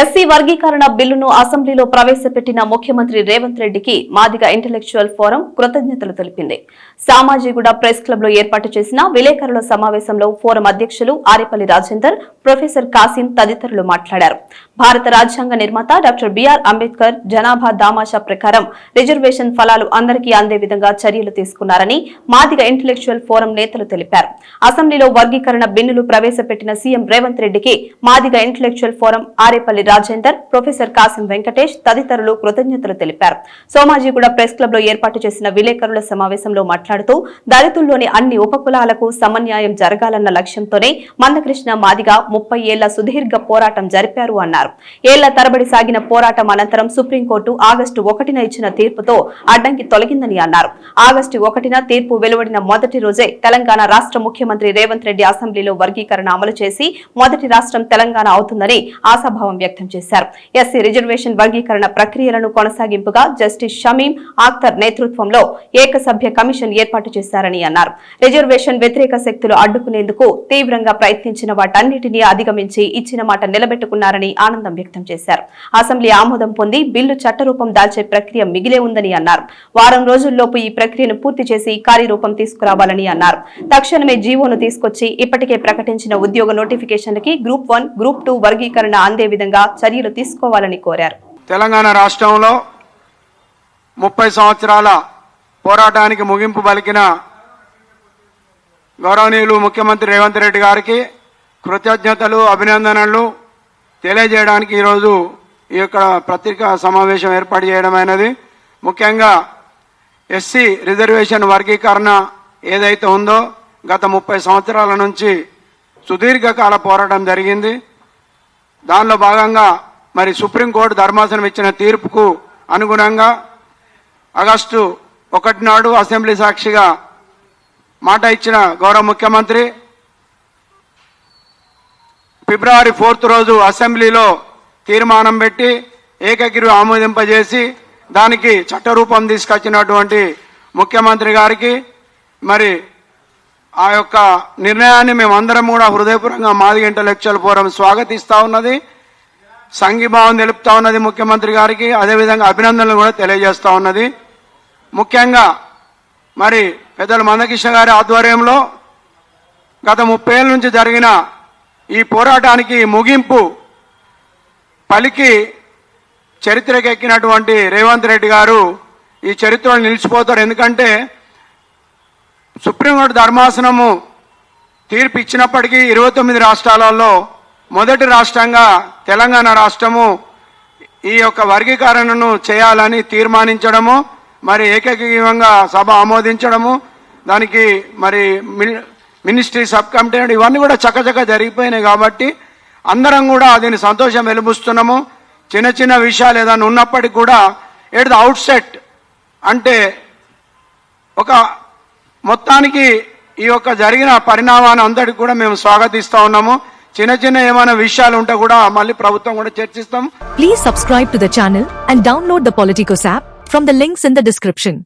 SC వర్గీకరణ బిల్లును అసెంబ్లీలో ప్రవేశపెట్టిన ముఖ్యమంత్రి రేవంత్ రెడ్డికి మాదిగ ఇంటలెక్చువల్ ఫోరం కృతజ్ఞతలు తెలిపింది. సామాజిగూడ ప్రెస్ క్లబ్లో ఏర్పాటు చేసిన విలేకరుల సమావేశంలో ఫోరం అధ్యక్షులు ఆరేపల్లి రాజేందర్ ప్రొఫెసర్ కాసిం తదితరులు మాట్లాడారు. భారత రాజ్యాంగ నిర్మాత డాక్టర్ బిఆర్ అంబేద్కర్ జనాభా దామాషా ప్రకారం రిజర్వేషన్ ఫలాలు అందరికీ అందే విధంగా చర్యలు తీసుకున్నారని మాదిగ ఇంటలెక్చువల్ ఫోరం నేతలు తెలిపారు. అసెంబ్లీలో వర్గీకరణ బిల్లులు ప్రవేశపెట్టిన సీఎం రేవంత్ రెడ్డికి Madiga intellectual forum Arepalli Rajender professor Kasim Venkatesh తదితరులు కృతజ్ఞతలు తెలిపారు. సోమాజిగూడ ప్రెస్ క్లబ్లో ఏర్పాటు చేసిన విలేకరుల సమావేశంలో మాట్లాడుతూ దళితుల్లోని అన్ని ఉపకులాలకు సమన్యాయం జరగాలన్న లక్ష్యంతోనే మందకృష్ణ మాదిగా ముప్పై ఏళ్ళ సుదీర్ఘ పోరాటం జరిపారు అన్నారు. ఏళ్ళ తరబడి సాగిన పోరాటం అనంతరం సుప్రీంకోర్టు ఆగస్టు ఒకటిన ఇచ్చిన తీర్పుతో అడ్డంకి తొలగిందని అన్నారు. ఆగస్టు ఒకటిన తీర్పు వెలువడిన మొదటి రోజే తెలంగాణ రాష్ట్ర ముఖ్యమంత్రి రేవంత్ రెడ్డి అసెంబ్లీలో వర్గీకరణ అమలు చేసి మొదటి రాష్ట్రం తెలంగాణ అవుతుందని ఆశాభావం వ్యక్తం చేశారు. ఎస్సీ రిజర్వేషన్ వర్గీకరణ ప్రక్రియలను కొనసాగింపుగా జస్టిస్ షమీం ఆఖ్తర్ నేతృత్వంలో ఏకసభ్య కమిషన్ ఏర్పాటు చేశారని అన్నారు. రిజర్వేషన్ వ్యతిరేక శక్తులు అడ్డుకునేందుకు తీవ్రంగా ప్రయత్నించిన వాటన్నిటినీ అధిగమించి ఇచ్చిన మాట నిలబెట్టుకున్నారని ఆనందం వ్యక్తం చేశారు. అసెంబ్లీ ఆమోదం పొంది బిల్లు చట్టరూపం దాల్చే ప్రక్రియ మిగిలే ఉందని అన్నారు. వారం రోజుల్లోపు ఈ ప్రక్రియను పూర్తి చేసి కార్యరూపం తీసుకురావాలని అన్నారు. తక్షణమే జీవోను తీసుకొచ్చి ఇప్పటికే ప్రకటించిన ఉద్యోగ నోటిఫికేషన్లకి గ్రూప్ వన్ గ్రూప్ టూ వర్గీకరణ అందే విధంగా చర్యలు తీసుకోవాలని కోరారు. తెలంగాణ రాష్ట్రంలో ముప్పై సంవత్సరాల పోరాటానికి ముగింపు పలికిన గౌరవనీయులు ముఖ్యమంత్రి రేవంత్ రెడ్డి గారికి కృతజ్ఞతలు అభినందనలు తెలియజేయడానికి ఈరోజు ఈ యొక్క పత్రికా సమావేశం ఏర్పాటు చేయడమైనది. ముఖ్యంగా ఎస్సీ రిజర్వేషన్ వర్గీకరణ ఏదైతే ఉందో గత ముప్పై సంవత్సరాల నుంచి సుదీర్ఘకాల పోరాటం జరిగింది. దానిలో భాగంగా మరి సుప్రీంకోర్టు ధర్మాసనం ఇచ్చిన తీర్పుకు అనుగుణంగా ఆగస్టు ఒకటి నాడు అసెంబ్లీ సాక్షిగా మాట ఇచ్చిన గౌరవ ముఖ్యమంత్రి ఫిబ్రవరి ఫోర్త్ రోజు అసెంబ్లీలో తీర్మానం పెట్టి ఏకగిరి ఆమోదింపజేసి దానికి చట్టరూపం తీసుకొచ్చినటువంటి ముఖ్యమంత్రి గారికి మరి ఆ యొక్క నిర్ణయాన్ని మేమందరం కూడా హృదయపూర్వకంగా మాదిగ ఇంటలెక్చువల్ ఫోరం స్వాగతిస్తా ఉన్నది. సంఘీభావం తెలుపుతా ఉన్నది ముఖ్యమంత్రి గారికి. అదేవిధంగా అభినందనలు కూడా తెలియజేస్తా ఉన్నది. ముఖ్యంగా మరి పెద్దలు మందకృష్ణ గారి ఆధ్వర్యంలో గత ముప్పై ఏళ్ళ నుంచి జరిగిన ఈ పోరాటానికి ముగింపు పలికి చరిత్రకెక్కినటువంటి రేవంత్ రెడ్డి గారు ఈ చరిత్రలో నిలిచిపోతారు. ఎందుకంటే సుప్రీంకోర్టు ధర్మాసనము తీర్పు ఇచ్చినప్పటికీ ఇరవై తొమ్మిది రాష్ట్రాలలో మొదటి రాష్ట్రంగా తెలంగాణ రాష్ట్రము ఈ యొక్క వర్గీకరణను చేయాలని తీర్మానించడము మరి ఏకగ్రీవంగా సభ ఆమోదించడము దానికి మరి మినిస్ట్రీ సబ్ కమిటీ ఇవన్నీ కూడా చక్కచక్క జరిగిపోయినాయి కాబట్టి అందరం కూడా దీని సంతోషం వెలుబుస్తున్నాము. చిన్న చిన్న విషయాలు ఏదైనా ఉన్నప్పటికీ కూడా ఎట్ ద అవుట్ సెట్ అంటే ఒక మొత్తానికి ఈ యొక్క జరిగిన పరిణామాన్ని అందరికి కూడా మేము స్వాగతిస్తా ఉన్నాము. చిన్న చిన్న ఏమైనా విషయాలు ఉంటే కూడా మళ్ళీ ప్రభుత్వం కూడా చర్చిస్తాం. Please subscribe to the channel and download the political app from the links in the description